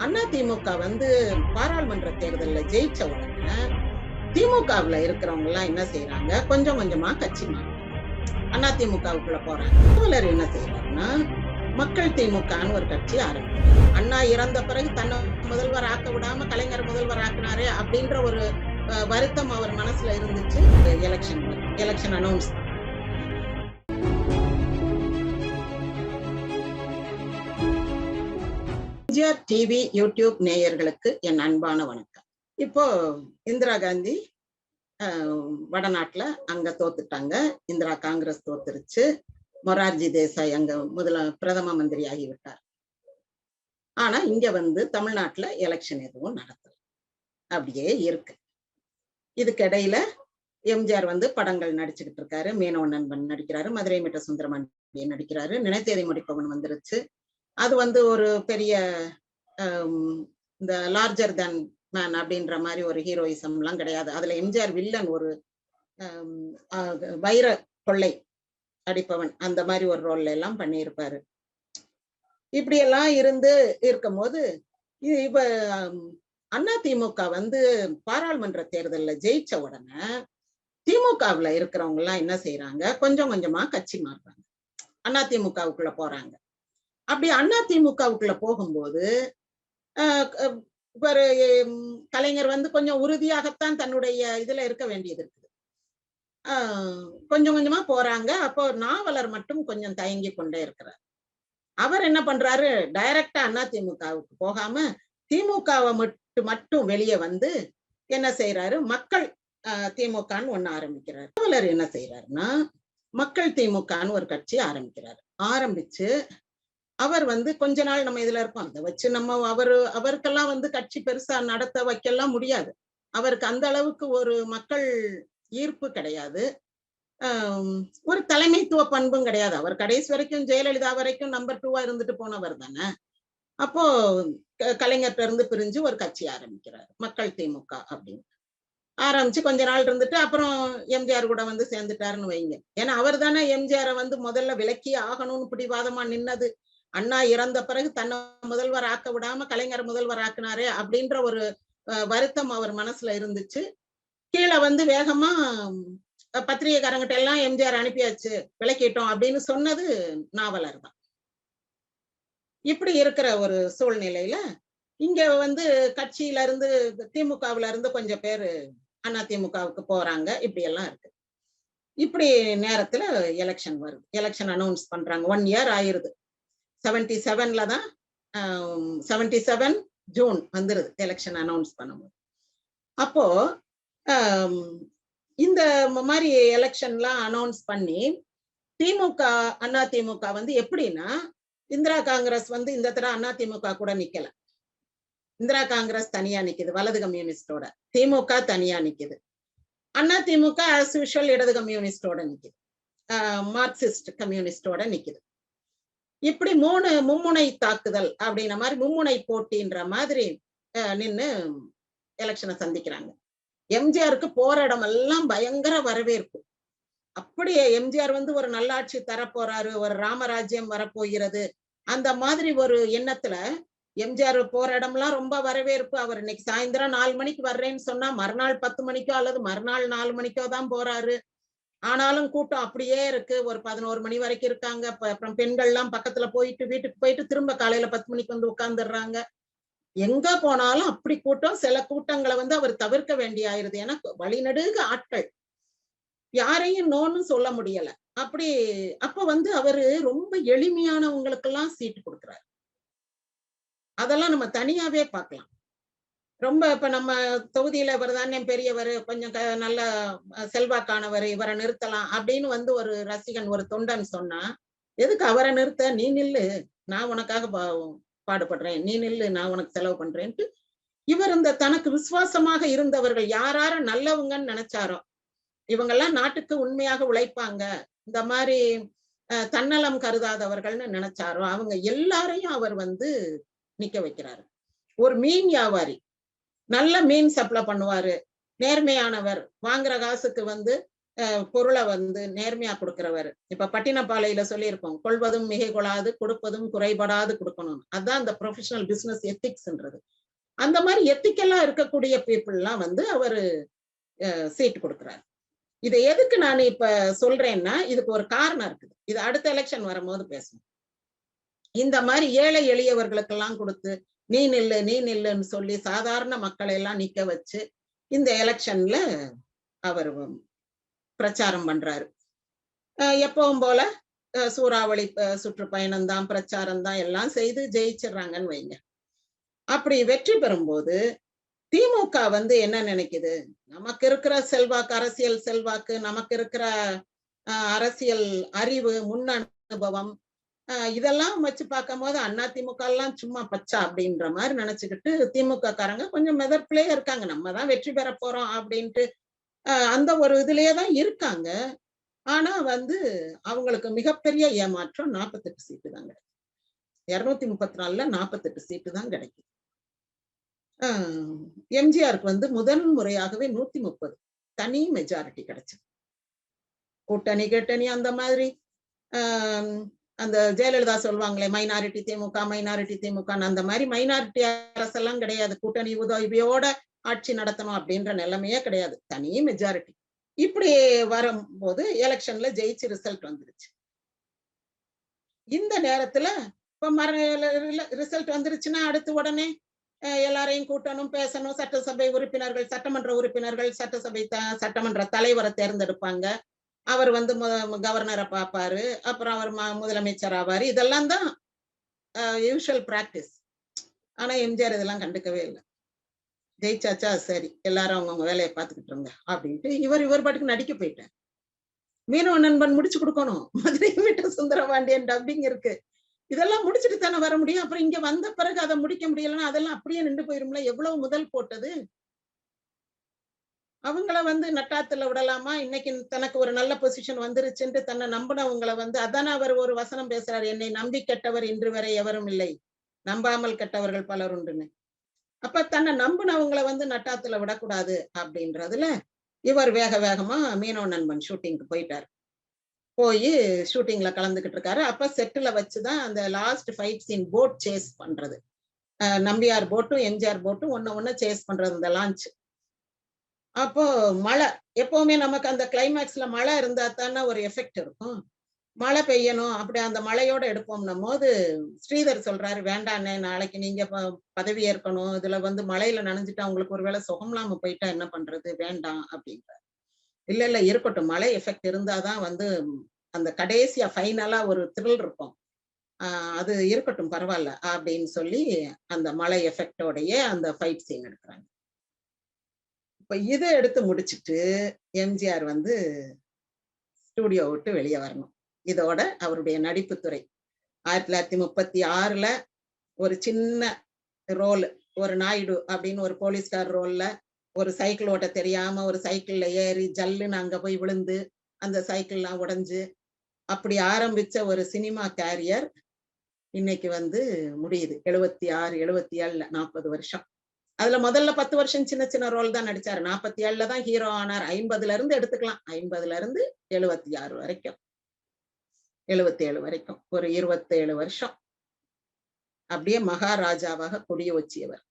அண்ணா திமுக வந்து பாராளுமன்ற தேர்தலில் ஜெயிச்ச உடனே திமுகவில் இருக்கிறவங்க எல்லாம் என்ன செய்யறாங்க கொஞ்சம் கொஞ்சமா கட்சி அண்ணா திமுகவுக்குள்ள போறாங்க. தோழர் என்ன செய்யறாருன்னா மக்கள் திமுகன்னு ஒரு கட்சி ஆரம்பிக்கிறார் அண்ணா இறந்த பிறகு தன்னை முதல்வர் ஆக்க விடாம கலைஞர் முதல்வர் ஆக்குனாரு அப்படின்ற ஒரு வருத்தம் அவர் மனசுல இருந்துச்சு. Election election announce MGR TV YouTube நேயர்களுக்கு என் அன்பான வணக்கம். இப்போ இந்திரா காந்தி வடநாட்டில் வடநாட்டுல அங்க தோத்துட்டாங்க. இந்திரா காங்கிரஸ் தோத்துருச்சு. மொரார்ஜி தேசாய் அங்க முதல பிரதம மந்திரி ஆகிவிட்டார் ஆனா இங்க வந்து தமிழ்நாட்டுல எலெக்ஷன் எதுவும் நடத்தல. அப்படியே இருக்கு. இதுக்கிடையில எம்ஜிஆர் வந்து படங்கள் நடிச்சுக்கிட்டு இருக்காரு. மீனவ நண்பன் நடிக்கிறாரு. மதுரை மீட்ட சுந்தரமன் நடிக்கிறாரு. நினைத்தேதி முடிப்பவன் வந்துருச்சு. அது வந்து ஒரு பெரிய இந்த லார்ஜர் தன் மேன் அப்படின்ற மாதிரி ஒரு ஹீரோயிசம் எல்லாம் கிடையாது. அதுல எம்ஜிஆர் வில்லன் ஒரு ஹம், வைர கொள்ளை அடிப்பவன் அந்த மாதிரி ஒரு ரோல்ல எல்லாம் பண்ணியிருப்பாரு. இப்படி எல்லாம் இருந்து இருக்கும்போது இப்ப அண்ணா திமுக வந்து பாராளுமன்ற தேர்தல்ல ஜெயிச்ச உடனே திமுகவுல இருக்கிறவங்க எல்லாம் என்ன செய்யறாங்க கொஞ்சம் கொஞ்சமா கட்சி மாறுறாங்க. அண்ணா திமுகவுக்குள்ள போறாங்க. அப்படி அண்ணா திமுகவுக்குள்ள போகும்போது ஆஹ் ஒரு கலைஞர் வந்து கொஞ்சம் உறுதியாகத்தான் தன்னுடைய இதுல இருக்க வேண்டியது இருக்குது. ஆஹ் கொஞ்சம் கொஞ்சமா போறாங்க. அப்போ நாவலர் மட்டும் கொஞ்சம் தயங்கி கொண்டே இருக்கிறார். அவர் என்ன பண்றாரு? டைரக்டா அண்ணா திமுகவுக்கு போகாம திமுகவை மட்டும் மட்டும் வெளியே வந்து என்ன செய்யறாரு மக்கள் ஆஹ் திமுகன்னு ஒண்ணு ஆரம்பிக்கிறார். நாவலர் என்ன செய்யறாருன்னா மக்கள் திமுகன்னு ஒரு கட்சி ஆரம்பிக்கிறார். ஆரம்பிச்சு அவர் வந்து கொஞ்ச நாள் நம்ம இதுல இருப்போம். அதை வச்சு நம்ம அவரு அவருக்கெல்லாம் வந்து கட்சி பெருசா நடத்த வைக்கலாம் முடியாது. அவருக்கு அந்த அளவுக்கு ஒரு மக்கள் ஈர்ப்பு கிடையாது. ஒரு தலைமைத்துவ பண்பும் கிடையாது. அவர் கடைசி வரைக்கும் ஜெயலலிதா வரைக்கும் நம்பர் டூவா இருந்துட்டு போனவர் தானே. அப்போ கலைஞர்கிட்ட இருந்து பிரிஞ்சு ஒரு கட்சி ஆரம்பிக்கிறார். மக்கள் திமுக அப்படின்னு. ஆரம்பிச்சு கொஞ்ச நாள் இருந்துட்டு அப்புறம் எம்ஜிஆர் கூட வந்து சேர்ந்துட்டாருன்னு வைங்க. ஏன்னா அவர் தானே எம்ஜிஆரை வந்து முதல்ல விலக்கி ஆகணும்னு பிடிவாதமா நின்னது. அண்ணா இறந்த பிறகு தன்னை முதல்வர் ஆக்க விடாம கலைஞர் முதல்வர் ஆக்குனாரே அப்படின்ற ஒரு வருத்தம் அவர் மனசுல இருந்துச்சு. கீழே வந்து வேகமா பத்திரிகைக்காரங்கிட்ட எல்லாம் எம்ஜிஆர் அனுப்பியாச்சு விளக்கிட்டோம் அப்படின்னு சொன்னது நாவலர் தான். இப்படி இருக்கிற ஒரு சூழ்நிலையில இங்க வந்து கட்சியில இருந்து திமுகவுல இருந்து கொஞ்சம் பேரு அண்ணா திமுகவுக்கு போறாங்க. இப்படி எல்லாம் இருக்கு. இப்படி நேரத்துல எலெக்ஷன் வருது. எலெக்ஷன் அனௌன்ஸ் பண்றாங்க. ஒன் இயர் ஆயிருது. செவன்டி செவன்ல தான் செவன்டி செவன் ஜூன் வந்துருது எலெக்ஷன் அனௌன்ஸ் பண்ணும்போது. அப்போ இந்த மாதிரி எலெக்ஷன்லாம் அனௌன்ஸ் பண்ணி திமுக அண்ணா திமுக வந்து எப்படின்னா இந்திரா காங்கிரஸ் வந்து இந்த தடவை அண்ணா திமுக கூட நிக்கல. இந்திரா காங்கிரஸ் தனியா நிக்குது வலது கம்யூனிஸ்டோட. திமுக தனியா நிக்குது. அண்ணா திமுக ஆஸ் யூஷுவல் இடது கம்யூனிஸ்டோட நிக்குது. மார்க்சிஸ்ட் கம்யூனிஸ்டோட நிக்குது. இப்படி மூணு மும்முனை தாக்குதல் அப்படின்ற மாதிரி மும்முனை போட்டின்ற மாதிரி நின்று நின்னு எலெக்ஷனை சந்திக்கிறாங்க. எம்ஜிஆருக்கு போற இடமெல்லாம் பயங்கர வரவேற்பு. அப்படியே எம்ஜிஆர் வந்து ஒரு நல்லாட்சி தரப்போறாரு ஒரு ராமராஜ்யம் வரப்போகிறது. அந்த மாதிரி ஒரு எண்ணத்துல எம்ஜிஆர் போற இடம்லாம் ரொம்ப வரவேற்பு. அவர் இன்னைக்கு சாயந்தரம் நாலு மணிக்கு வர்றேன்னு சொன்னா மறுநாள் பத்து மணிக்கோ அல்லது மறுநாள் நாலு மணிக்கோ தான் போறாரு. ஆனாலும் கூட்டம் அப்படியே இருக்கு. ஒரு பதினோரு மணி வரைக்கும் இருக்காங்க. அப்புறம் அப்புறம் பெண்கள்லாம் பக்கத்துல போயிட்டு வீட்டுக்கு போயிட்டு திரும்ப காலையில பத்து மணிக்கு வந்து உட்கார்ந்துடுறாங்க. எங்க போனாலும் அப்படி கூட்டம். சில கூட்டங்களை வந்து அவர் தவிர்க்க வேண்டிய ஆயிருது. ஏன்னா வழிநடுக ஆட்கள். யாரையும் நோன்னு சொல்ல முடியல. அப்படி அப்ப வந்து அவரு ரொம்ப எளிமையானவங்களுக்கெல்லாம் சீட்டு கொடுக்குறாரு. அதெல்லாம் நம்ம தனியாவே பார்க்கலாம். ரொம்ப இப்ப நம்ம தொகுதியில இவர் தானே பெரியவர் கொஞ்சம் க- நல்ல செல்வாக்கானவர் இவரை நிறுத்தலாம் அப்படின்னு வந்து ஒரு ரசிகன் ஒரு தொண்டன் சொன்னா எதுக்கு அவரை நிறுத்த? நீ நில்லு. நான் உனக்காக பா- பாடுபடுறேன். நீ நில்லு. நான் உனக்கு செலவு பண்றேன்ட்டு. இவர் இந்த தனக்கு விசுவாசமாக இருந்தவர்கள் யாரார நல்லவங்கன்னு நினைச்சாரோ இவங்கெல்லாம் நாட்டுக்கு உண்மையாக உழைப்பாங்க. இந்த மாதிரி தன்னலம் கருதாதவர்கள்னு நினைச்சாரோ அவங்க எல்லாரையும் அவர் வந்து நிக்க வைக்கிறாரு. ஒரு மீன் வியாபாரி. நல்ல மீன் சப்ளை பண்ணுவாரு. நேர்மையானவர். வாங்குற காசுக்கு வந்து பொருளை வந்து நேர்மையா கொடுக்கிறவர். இப்ப பட்டினப்பாளையில சொல்லியிருப்போம் கொள்வதும் மிகை கொள்ளாது கொடுப்பதும் குறைபடாது கொடுக்கணும் அதான் அந்த ப்ரொஃபஷனல் பிசினஸ் எத்திக்ஸ்ன்றது அந்த மாதிரி எத்திக்கெல்லாம் இருக்கக்கூடிய பீப்புள்லாம் வந்து அவரு சீட் கொடுக்குறாரு. இதை எதுக்கு நான் இப்ப சொல்றேன்னா இதுக்கு ஒரு காரணம் இருக்குது. இது அடுத்த எலெக்ஷன் வரும்போது பேசணும் இந்த மாதிரி ஏழை எளியவர்களுக்கெல்லாம் கொடுத்து நீ நில்லு நீ நில்லுன்னு சொல்லி சாதாரண மக்களை எல்லாம் நிக்க வச்சு இந்த எலெக்ஷன்ல அவர் பிரச்சாரம் பண்றாரு. எப்பவும் போல சூறாவளி சுற்றுப்பயணம் தான் பிரச்சாரம் தான் எல்லாம் செய்து ஜெயிச்சிடுறாங்கன்னு வைங்க. அப்படி வெற்றி பெறும்போது திமுக வந்து என்ன நினைக்குது? நமக்கு இருக்கிற செல்வாக்கு அரசியல் செல்வாக்கு நமக்கு இருக்கிற அரசியல் அறிவு முன் அனுபவம் இதெல்லாம் வச்சு பார்க்கும் போது அண்ணா திமுக எல்லாம் சும்மா பச்சா அப்படின்ற மாதிரி நினைச்சுக்கிட்டு திமுக காரங்க கொஞ்சம் மெதப்பிலே இருக்காங்க. நம்ம தான் வெற்றி பெற போறோம் அப்படின்ட்டு அந்த ஒரு இதுலயே தான் இருக்காங்க. ஆனா வந்து அவங்களுக்கு மிகப்பெரிய ஏமாற்றம் நாற்பத்தெட்டு சீட்டு தான் கிடைக்கும் இருநூத்தி முப்பத்தி நாலுல நாற்பத்தெட்டு சீட்டு தான் கிடைக்கும் எம்ஜிஆருக்கு வந்து முதல் முறையாகவே நூத்தி முப்பது. தனி மெஜாரிட்டி கிடைச்சது. கூட்டணி கேட்டணி அந்த மாதிரி. ஆஹ் அந்த ஜெயலலிதா சொல்லுவாங்களே மைனாரிட்டி திமுக மைனாரிட்டி திமுக அந்த மாதிரி மைனாரிட்டி அரசெல்லாம் கிடையாது. கூட்டணி உதவியோட ஆட்சி நடத்தணும் அப்படின்ற நிலைமையே கிடையாது. தனி மெஜாரிட்டி இப்படி வரும்போது எலெக்ஷன்ல ஜெயிச்சு ரிசல்ட் வந்துருச்சு. இந்த நேரத்துல இப்ப மர ரிசல்ட் வந்துருச்சுன்னா அடுத்து உடனே எல்லாரையும் கூட்டணும் பேசணும். சட்டசபை உறுப்பினர்கள் சட்டமன்ற உறுப்பினர்கள் சட்டசபை சட்டமன்ற தலைவரை தேர்ந்தெடுப்பாங்க. அவர் வந்து கவர்னரை பார்ப்பாரு அப்புறம் அவர் ம- முதலமைச்சர் ஆவார். இதெல்லாம் தான் யூஷுவல் ப்ராக்டிஸ் ஆனா எம்ஜிஆர் இதெல்லாம் கண்டுக்கவே இல்லை. ஜெயிச்சாச்சா சரி எல்லாரும் அவங்கவுங்க வேலையை பார்த்துக்கிட்டு இருங்க அப்படின்ட்டு இவர் இவர் பாட்டுக்கு நடிக்க போயிட்டார். மீனவ நண்பன் முடிச்சு கொடுக்கணும். மதுரை மீட்ட சுந்தரபாண்டியன் டப்பிங் இருக்கு. இதெல்லாம் முடிச்சுட்டு தானே வர முடியும்? அப்புறம் இங்க வந்த பிறகு அதை முடிக்க முடியலன்னா அதெல்லாம் அப்படியே நின்று போயிரும்ல? எவ்வளவு முதல் போட்டது? அவங்கள வந்து நட்டாத்துல விடலாமா? இன்னைக்கு தனக்கு ஒரு நல்ல பொசிஷன் வந்துருச்சுன்ட்டு தன்னை நம்பினவங்களை வந்து அதானே அவர் ஒரு வசனம் பேசுறாரு என்னை நம்பி கெட்டவர் இன்று வரை எவரும் இல்லை. நம்பாமல் கெட்டவர்கள் பலர் உண்டுன்னு. அப்ப தன்னை நம்பினவங்களை வந்து நட்டாத்துல விடக்கூடாது அப்படின்றதுல இவர் வேக வேகமா மீனோ நண்பன் ஷூட்டிங்க்கு போயிட்டார். போய் ஷூட்டிங்ல கலந்துகிட்டு இருக்காரு. அப்ப செட்டில் வச்சுதான் அந்த last fight scene boat chase பண்றது. நம்பியார் போட்டும் எம்ஜிஆர் போட்டும் ஒண்ணு ஒன்னு சேஸ் பண்றது இந்த லான்ச் அப்போ மழை எப்பவுமே நமக்கு அந்த கிளைமேக்ஸ்ல மழை இருந்தா தானே ஒரு எஃபெக்ட் இருக்கும். மழை பெய்யணும் அப்படி அந்த மழையோட எடுப்போம்னும் போது ஸ்ரீதர் சொல்றாரு வேண்டாண்ணே நாளைக்கு நீங்க ப- பதவி ஏற்கணும். இதுல வந்து மழையில நனைஞ்சிட்டா உங்களுக்கு ஒருவேளை சுகம்லாம போயிட்டா என்ன பண்றது? வேண்டாம் அப்படின்றாரு. இல்ல இல்ல இருக்கட்டும். மழை எஃபெக்ட் இருந்தாதான் வந்து அந்த கடைசியா ஃபைனலா ஒரு த்ரில் இருக்கும். அது இருக்கட்டும் பரவாயில்ல அப்படின்னு சொல்லி அந்த மழை எஃபெக்டோடைய அந்த ஃபைட் சீன் எடுக்கிறாங்க. இப்ப இதை எடுத்து முடிச்சிட்டு எம்ஜிஆர் வந்து ஸ்டூடியோ விட்டு வெளியே வரணும். இதோட அவருடைய நடிப்புத்துறை ஆயிரத்தி தொள்ளாயிரத்தி முப்பத்தி ஆறுல ஒரு சின்ன ரோல் ஒரு நாயுடு அப்படின்னு ஒரு போலீஸ்கார் ரோல்ல ஒரு சைக்கிள் ஓட்ட தெரியாம ஒரு சைக்கிள்ல ஏறி ஜல்லுன்னு அங்க போய் விழுந்து அந்த சைக்கிள்லாம் உடைஞ்சு அப்படி ஆரம்பிச்ச ஒரு சினிமா கேரியர் இன்னைக்கு வந்து முடியுது. எழுபத்தி ஆறு எழுபத்தி ஏழுல நாற்பது வருஷம். அதுல முதல்ல பத்து வருஷம் சின்ன சின்ன ரோல் தான் நடிச்சாரு. நாற்பத்தி ஏழுல தான் ஹீரோ ஆனார். ஐம்பதுல இருந்து எடுத்துக்கலாம். ஐம்பதுல இருந்து எழுபத்தி ஆறு வரைக்கும். எழுபத்தி ஏழு வரைக்கும். ஒரு இருபத்தேழு வருஷம். அப்படியே மகாராஜாவாக கொடிய வச்சியவர்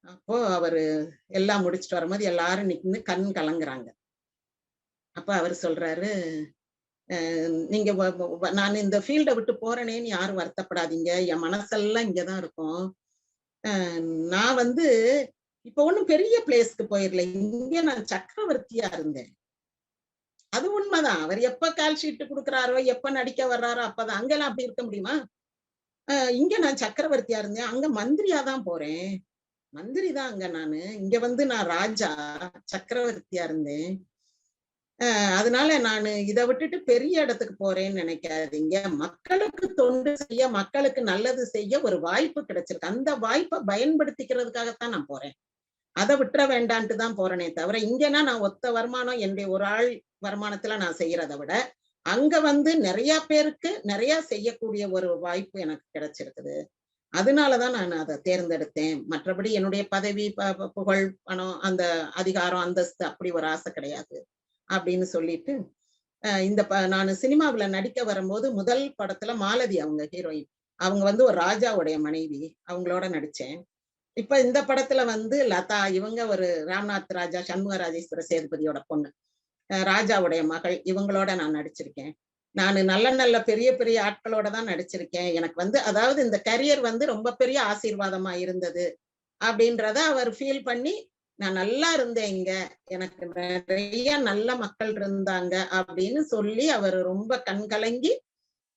அப்போ அவரு எல்லாம் முடிச்சுட்டு வரும்போது எல்லாரும் நின்று கண் கலங்குறாங்க. அப்ப அவர் சொல்றாரு அஹ் நீங்க வ- வ- நான் இந்த ஃபீல்டை விட்டு போறேனேன்னு யாரும் வருத்தப்படாதீங்க. என் மனசெல்லாம் இங்கதான் இருக்கும். நான் வந்து இப்ப ஒண்ணும் பெரிய பிளேஸ்க்கு போயிடல இங்க நான் சக்கரவர்த்தியா இருந்தேன். அது உண்மைதான். அவர் எப்ப கால் ஷீட் கொடுக்குறாரோ எப்ப நடிக்க வர்றாரோ அப்பதான். அங்கெல்லாம் அப்படி இருக்க முடியுமா? இங்க நான் சக்கரவர்த்தியா இருந்தேன். அங்க மந்திரியா தான் போறேன். மந்திரி தான் அங்க நானு. இங்க வந்து நான் ராஜா சக்கரவர்த்தியா இருந்தேன். அதனால நான் இதை விட்டுட்டு பெரிய இடத்துக்கு போறேன்னு நினைக்காதீங்க. மக்களுக்கு தொண்டு செய்ய மக்களுக்கு நல்லது செய்ய ஒரு வாய்ப்பு கிடைச்சிருக்கு. அந்த வாய்ப்பை பயன்படுத்திக்கிறதுக்காகத்தான் நான் போறேன். அதை விட்டுற வேண்டான்ட்டு தான் போறேனே தவிர இங்கன்னா நான் ஒத்த வருமானம் என்னுடைய ஒரு ஆள் வருமானத்துல நான் செய்யறதை விட அங்க வந்து நிறைய பேருக்கு நிறைய செய்யக்கூடிய ஒரு வாய்ப்பு எனக்கு கிடைச்சிருக்குது. அதனாலதான் நான் அதை தேர்ந்தெடுத்தேன். மற்றபடி என்னுடைய பதவி புகழ் பணம் அந்த அதிகாரம் அந்தஸ்து அப்படி ஒரு ஆசை கிடையாது. அப்படின்னு சொல்லிட்டு இந்த ப நான் சினிமாவுல நடிக்க வரும்போது முதல் படத்துல மாலதி அவங்க ஹீரோயின். அவங்க வந்து ஒரு ராஜாவுடைய மனைவி. அவங்களோட நடிச்சேன். இப்ப இந்த படத்துல வந்து லதா இவங்க ஒரு ராம்நாத் ராஜா சண்முக ராஜேஸ்வர சேதுபதியோட பொண்ணு. ராஜாவுடைய மகள். இவங்களோட நான் நடிச்சிருக்கேன். நான் நல்ல நல்ல பெரிய பெரிய ஆட்களோட தான் நடிச்சிருக்கேன். எனக்கு வந்து அதாவது இந்த கரியர் வந்து ரொம்ப பெரிய ஆசீர்வாதமா இருந்தது. அப்படின்றத அவர் ஃபீல் பண்ணி நான் நல்லா இருந்தேன் இங்க. எனக்கு நிறைய நல்ல மக்கள் இருந்தாங்க அப்படின்னு சொல்லி அவர் ரொம்ப கண் கலங்கி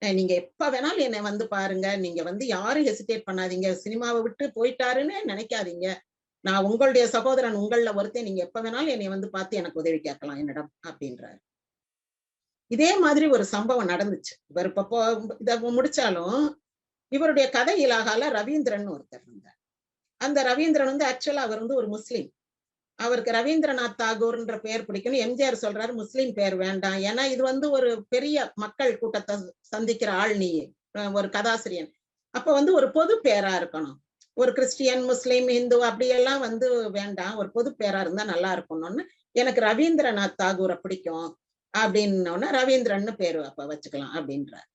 நீங்க எப்ப வேணாலும் என்னை வந்து பாருங்க. நீங்க வந்து யாரும் ஹெசிடேட் பண்ணாதீங்க. சினிமாவை விட்டு போயிட்டாருன்னு நினைக்காதீங்க. நான் உங்களுடைய சகோதரன் உங்கள ஒருத்தன். நீங்க எப்ப வேணாலும் என்னை வந்து பார்த்து எனக்கு உதவி கேட்கலாம் என்னிடம் அப்படின்றாரு. இதே மாதிரி ஒரு சம்பவம் நடந்துச்சு. இவர் இப்போ இத முடிச்சாலும் இவருடைய கதை இலாகால ரவீந்திரன் ஒருத்தர் இருந்தார். அந்த ரவீந்திரன் வந்து ஆக்சுவலா அவர் வந்து ஒரு முஸ்லீம். அவருக்கு ரவீந்திரநாத் தாகூர்ன்ற பெயர் பிடிக்கணும் எம்ஜிஆர் சொல்றாரு முஸ்லீம் பேர் வேண்டாம். ஏன்னா இது வந்து ஒரு பெரிய மக்கள் கூட்டத்தை சந்திக்கிற ஆள் நீ ஒரு கதாசிரியன். அப்ப வந்து ஒரு பொது பேரா இருக்கணும். ஒரு கிறிஸ்டியன் முஸ்லீம் இந்து அப்படியெல்லாம் வந்து வேண்டாம். ஒரு பொது பேரா இருந்தா நல்லா இருக்கணும்னு எனக்கு ரவீந்திரநாத் தாகூரை பிடிக்கும் அப்படின்னோடனே ரவீந்திரன்னு பேரு அப்ப வச்சுக்கலாம் அப்படின்றார்.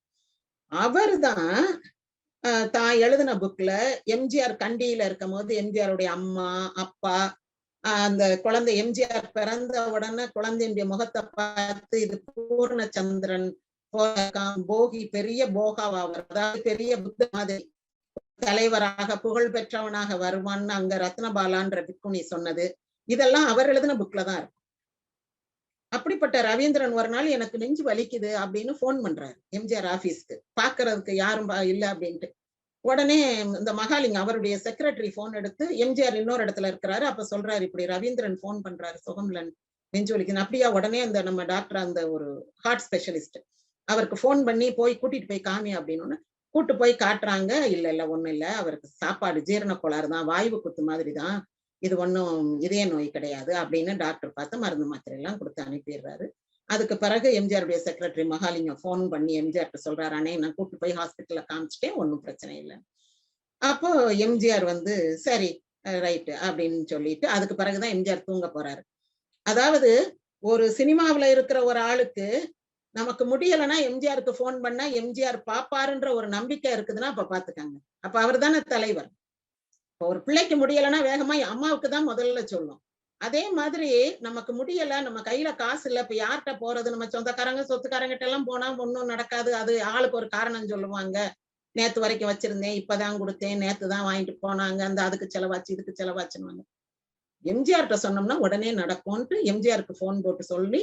அவர் தான் தான் எழுதின புக்ல எம்ஜிஆர் கண்டியில இருக்கும் போது எம்ஜிஆருடைய அம்மா அப்பா அந்த குழந்தை எம்ஜிஆர் பிறந்த உடனே குழந்தையுடைய முகத்தை பார்த்து இது பூர்ணச்சந்திரன் போகி பெரிய போகாவா அதாவது பெரிய புத்த மாதிரி. தலைவராக புகழ் பெற்றவனாக வருவான்னு அங்க ரத்னபாலான்ற பிக்குனி சொன்னது. இதெல்லாம் அவர் எழுதின புக்ல தான் இருக்கும் அப்படிப்பட்ட ரவீந்திரன் ஒரு நாள் எனக்கு நெஞ்சு வலிக்குது அப்படின்னு போன் பண்றாரு எம்ஜிஆர் ஆபீஸ்க்கு பாக்குறதுக்கு யாரும் பா- இல்ல அப்படின்ட்டு. உடனே இந்த மகாலிங்கம் அவருடைய செக்ரட்டரி போன் எடுத்து எம்ஜிஆர் இன்னொரு இடத்துல இருக்கிறாரு. அப்ப சொல்றாரு இப்படி ரவீந்திரன் போன் பண்றாரு சுகம்லன் நெஞ்சுவலிக்கு அப்படியா உடனே அந்த நம்ம டாக்டர் அந்த ஒரு ஹார்ட் ஸ்பெஷலிஸ்ட் அவருக்கு போன் பண்ணி போய் கூட்டிட்டு போய் காமி அப்படின்னு கூட்டு போய் காட்டுறாங்க. இல்ல இல்ல ஒண்ணும் இல்ல. அவருக்கு சாப்பாடு ஜீரண கோளாறு தான். வாய்வு குத்து மாதிரி தான் இது ஒன்றும் இதய நோய் கிடையாது அப்படின்னு டாக்டர் பார்த்து மருந்து மாத்திரை எல்லாம் கொடுத்து அனுப்பிடுறாரு. அதுக்கு பிறகு எம்ஜிஆருடைய செக்ரட்டரி மகாலிங்கம் ஃபோன் பண்ணி எம்ஜிஆர் சொல்றாரு அண்ணே நான் கூட்டு போய் ஹாஸ்பிட்டல்ல காமிச்சிட்டேன் ஒன்றும் பிரச்சனை இல்லை. அப்போ எம்ஜிஆர் வந்து சரி ரைட்டு அப்படின்னு சொல்லிட்டு அதுக்கு பிறகுதான் எம்ஜிஆர் தூங்க போறாரு. அதாவது ஒரு சினிமாவுல இருக்கிற ஒரு ஆளுக்கு நமக்கு முடியலைன்னா எம்ஜிஆருக்கு ஃபோன் பண்ணா எம்ஜிஆர் பாப்பாருன்ற ஒரு நம்பிக்கை இருக்குதுன்னா அப்ப பாத்துக்காங்க. அப்ப அவர் தானே தலைவர். இப்போ ஒரு பிள்ளைக்கு முடியலைன்னா வேகமா அம்மாவுக்கு தான் முதல்ல சொல்லும். அதே மாதிரி நமக்கு முடியல நம்ம கையில காசு இல்ல இப்ப யார்கிட்ட போறது? நம்ம சொந்தக்காரங்க சொத்துக்காரங்கிட்ட எல்லாம் போனா ஒன்னும் நடக்காது. அது ஆளுக்கு ஒரு காரணம் சொல்லுவாங்க. நேத்து வரைக்கும் வச்சிருந்தேன் இப்பதான் கொடுத்தேன் நேத்து தான் வாங்கிட்டு போனாங்க. அந்த அதுக்கு செலவாச்சு இதுக்கு செலவாச்சுன்னு எம்ஜிஆர்கிட்ட சொன்னோம்னா உடனே நடக்கும்ட்டு எம்ஜிஆருக்கு போன் போட்டு சொல்லி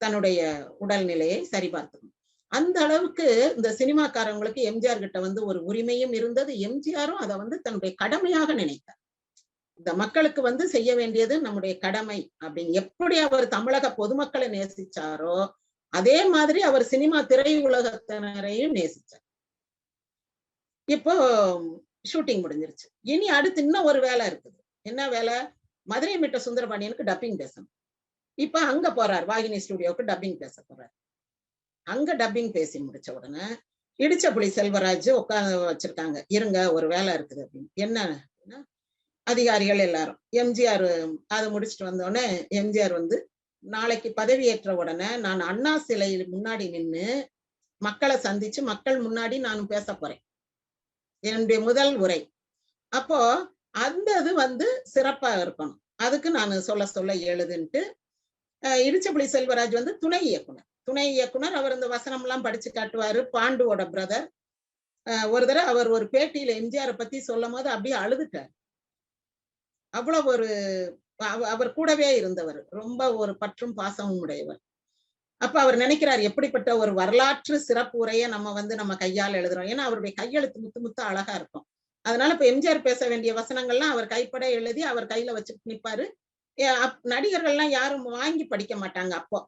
தன்னுடைய உடல்நிலையை சரிபார்த்துக்கணும். அந்த அளவுக்கு இந்த சினிமாக்காரங்களுக்கு எம்ஜிஆர் கிட்ட வந்து ஒரு உரிமையும் இருந்தது. எம்ஜிஆரும் அதை வந்து தன்னுடைய கடமையாக நினைத்தார். இந்த மக்களுக்கு வந்து செய்ய வேண்டியது நம்முடைய கடமை அப்படின்னு எப்படி அவர் தமிழக பொதுமக்களை நேசிச்சாரோ அதே மாதிரி அவர் சினிமா திரையுலகத்தினரையும் நேசிச்சார். இப்போ ஷூட்டிங் முடிஞ்சிருச்சு. இனி அடுத்து இன்னும் ஒரு வேலை இருக்குது. என்ன வேலை? மதுரை மீட்ட சுந்தரபாண்டியனுக்கு டப்பிங் பேசணும். இப்ப அங்க போறார். வாகினி ஸ்டுடியோவுக்கு டப்பிங் பேச போறார். அங்க டப்பிங் பேசி முடிச்ச உடனே இடிச்ச புலி செல்வராஜ் உட்காந்து வச்சிருக்காங்க. இருங்க ஒரு வேலை இருக்குது அப்படின்னு. என்ன அதிகாரிகள் எல்லாரும். எம்ஜிஆர் அதை முடிச்சுட்டு வந்த உடனே எம்ஜிஆர் வந்து நாளைக்கு பதவியேற்ற உடனே நான் அண்ணா சிலையில் முன்னாடி நின்னு மக்களை சந்திச்சு மக்கள் முன்னாடி நான் பேச போறேன். என்னுடைய முதல் உரை. அப்போ அந்த இது வந்து சிறப்பா இருக்கணும். அதுக்கு நான் சொல்ல சொல்ல எழுதுன்ட்டு அஹ் இடிச்சபுலி செல்வராஜ் வந்து துணை இயக்குனர். துணை இயக்குனர் அவர் இந்த வசனம் எல்லாம் படிச்சு காட்டுவாரு. பாண்டுவோட பிரதர் ஒரு தடவை அவர் ஒரு பேட்டியில எம்ஜிஆரை பத்தி சொல்லும் போது அப்படியே அழுதுட்டார். அவ்வளவு ஒரு அவர் கூடவே இருந்தவர். ரொம்ப ஒரு பற்றும் பாசமும் உடையவர். அப்ப அவர் நினைக்கிறார் எப்படிப்பட்ட ஒரு வரலாற்று சிறப்பு உரையை நம்ம வந்து நம்ம கையால் எழுதுறோம். ஏன்னா அவருடைய கையெழுத்து முத்து முத்து அழகா இருக்கும். அதனால இப்ப எம்ஜிஆர் பேச வேண்டிய வசனங்கள்லாம் அவர் கைப்பட எழுதி அவர் கையில வச்சுட்டு நிப்பாரு. நடிகர்கள்லாம் யாரும் வாங்கி படிக்க மாட்டாங்க அப்போ.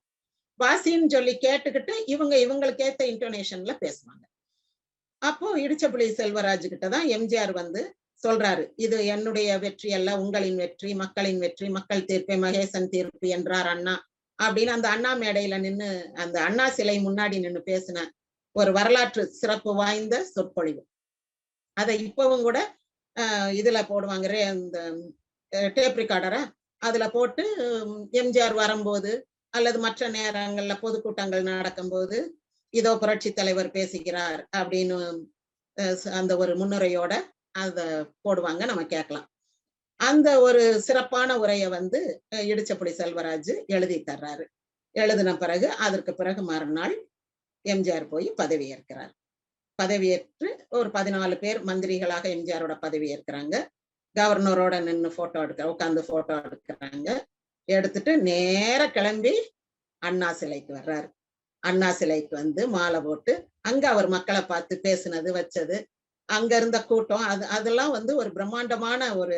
வாசின்னு சொல்லி கேட்டுக்கிட்டு இவங்க இவங்களுக்கு ஏத்த இன்டோனேஷன்ல பேசுவாங்க. அப்போ இடிச்சப்புலி செல்வராஜ் கிட்ட தான் எம்ஜிஆர் வந்து சொல்றாரு இது என்னுடைய வெற்றி அல்ல உங்களின் வெற்றி மக்களின் வெற்றி மக்கள் தீர்ப்பே மகேசன் தீர்ப்பு என்றார் அண்ணா. அப்படின்னு அந்த அண்ணா மேடையில நின்னு அந்த அண்ணா சிலை முன்னாடி நின்னு பேசின ஒரு வரலாற்று சிறப்பு வாய்ந்த சொற்பொழிவு. அதை இப்பவும் கூட ஆஹ் இதுல போடுவாங்க ரே- இந்த டேப் ரிகார்டரை அதுல போட்டு எம்ஜிஆர் வரும்போது அல்லது மற்ற நேரங்கள்ல பொதுக்கூட்டங்கள் நடக்கும்போது இதோ புரட்சி தலைவர் பேசுகிறார் அப்படின்னு அந்த ஒரு முன்னுரையோட அத போடுவாங்க நம்ம கேட்கலாம். அந்த ஒரு சிறப்பான உரையை வந்து அஹ், இடிச்சப்புடி செல்வராஜ் எழுதி தர்றாரு. எழுதின பிறகு அதற்கு பிறகு மறுநாள் எம்ஜிஆர் போய் பதவியேற்கிறார். பதவியேற்று ஒரு பதினாலு பேர் மந்திரிகளாக எம்ஜிஆரோட பதவியேற்கிறாங்க. கவர்னரோட நின்னு போட்டோ எடுக்க உட்காந்து போட்டோ எடுக்கிறாங்க. எடுத்துட்டு நேர கிளம்பி அண்ணா சிலைக்கு வர்றாரு. அண்ணா சிலைக்கு வந்து மாலை போட்டு அங்க அவர் மக்களை பார்த்து பேசுனது வச்சது அங்க இருந்த கூட்டம் அது அதெல்லாம் வந்து ஒரு பிரம்மாண்டமான ஒரு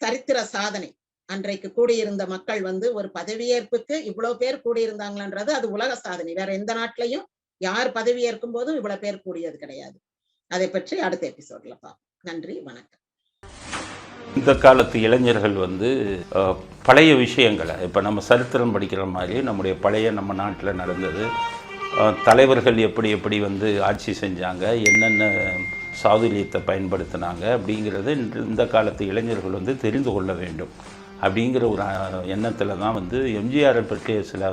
சரித்திர சாதனை. அன்றைக்கு கூடியிருந்த மக்கள் வந்து ஒரு பதவியேற்புக்கு இவ்வளவு பேர் கூடியிருந்தாங்களன்றது அது உலக சாதனை. வேற எந்த நாட்டிலையும் யார் பதவியேற்கும் போதும் இவ்வளவு பேர் கூடியது கிடையாது. அதை பற்றி அடுத்த எபிசோட்ல பார்ப்போம். நன்றி வணக்கம். இந்த காலத்து இளைஞர்கள் வந்து பழைய விஷயங்களை இப்போ நம்ம சரித்திரம் படிக்கிற மாதிரி நம்முடைய பழைய நம்ம நாட்டில் நடந்தது. தலைவர்கள் எப்படி எப்படி வந்து ஆட்சி செஞ்சாங்க என்னென்ன சாதுரியத்தை பயன்படுத்தினாங்க அப்படிங்கிறது இந்த காலத்து இளைஞர்கள் வந்து தெரிந்து கொள்ள வேண்டும். அப்படிங்கிற ஒரு எண்ணத்தில் தான் வந்து எம்ஜிஆரை பற்றிய சில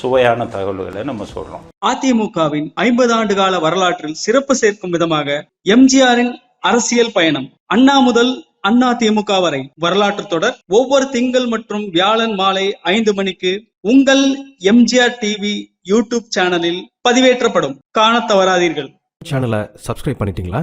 சுவையான தகவல்களை நம்ம சொல்கிறோம் அதிமுகவின் ஐம்பது ஆண்டு கால வரலாற்றில் சிறப்பு சேர்க்கும் விதமாக எம்ஜிஆரின் அரசியல் பயணம் அண்ணா முதல் அண்ணா திமுக வரை வரலாற்று தொடர். ஒவ்வொரு திங்கள் மற்றும் வியாழன் மாலை ஐந்து மணிக்கு உங்கள் எம்ஜிஆர் டிவி யூடியூப் சேனலில் பதிவேற்றப்படும். காணத் தவறாதீர்கள். சேனலை சப்ஸ்கிரைப் பண்ணிட்டீங்களா?